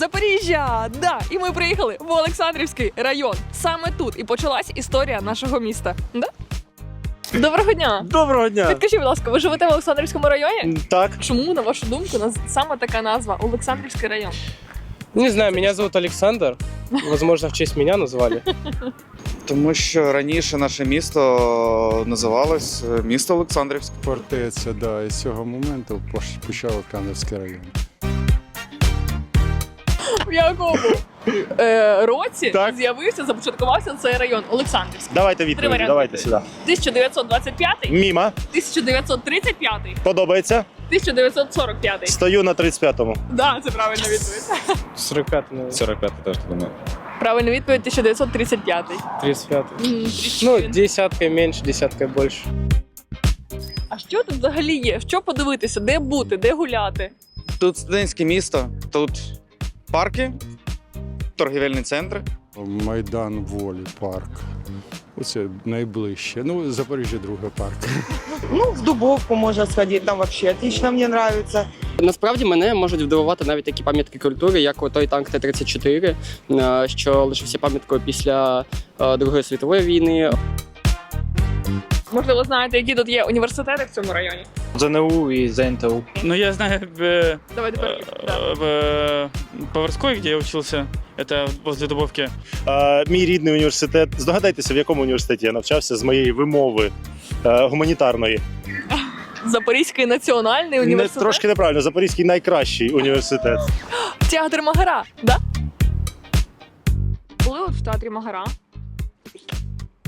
Запоріжжя! Да, і ми приїхали в Олександрівський район. Саме тут і почалась історія нашого міста. Да? Доброго дня! Доброго дня! Підкажіть, будь ласка, ви живете в Олександрівському районі? Так. Чому, на вашу думку, наз... саме така назва Олександрівський район? Не знаю, меня зовут Александр. Возможно, в честь меня назвали. Тому що раніше наше місто називалось е, місто Олександрівськ. Фортеця, да, і з цього моменту пош- почав Олександрівський район. В якому е, році Так. з'явився, започаткувався цей район Олександрівський? Давайте варіанти. давайте сюди. 1925, Міма, 1935, подобається. 1945. Стою на 35-му. Да, це правильна відповідь. 45 наверное. 45 теж думаю. Правильна відповідь 1935. 35 М, трішки. Ну, десяткой меньше, десяткой больше. А що тут взагалі є? Що подивитися? Де бути, де гуляти? Тут студентське місто, тут парки, торгівельні центри. Майдан Волі, парк. Оце найближче. Ну, Запоріжжя другий парк. Ну, в Дубовку можно сходить, там вообще отлично, мне нравится. Насправді мене можуть вдивувати навіть такі пам'ятки культури, як той танк Т-34, е, що лишився пам'яткою після е, Другої світової війни. Можливо, знаєте, які тут є університети в цьому районі? ЗНУ и ЗНТУ. Ну, я знаю э, Давайте перевіримо. Да. э, э, Поварской, где я учился, это возле Дубовки. Е, мій рідний університет. Здогадайтеся, в якому університеті я навчався з моєї вимови е, гуманітарної. Запорізький національний Не, університет. трошки неправильно. Запорізький найкращий університет. Театр Магара, да? Були от в театрі Магара.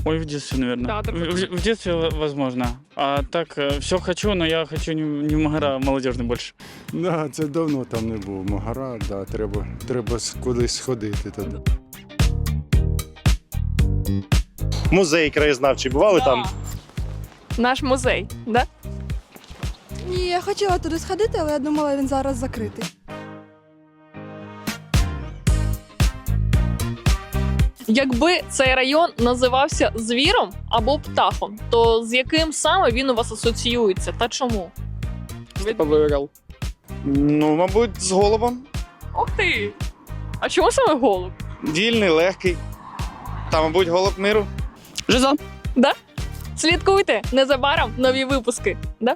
Ой, в детстве, наверное. Да, в, в- в детстве, возможно. А так, все хочу, но я хочу не, не в Магара, а молодежный больше. Да, це давно там не був. Магара, да, треба, треба кудись сходити туди. Музей краєзнавчий. Бували Да. там? Наш музей, да? Ні, я хотіла туди сходити, але я думала, він зараз закритий. Якби цей район називався звіром або птахом, то з яким саме він у вас асоціюється та чому? Степовий Ну, мабуть, з голубом. Ух ти! А чому саме голуб? Вільний, легкий. Та, мабуть, голуб миру. Жиза. Слідкуйте незабаром нові випуски. Да?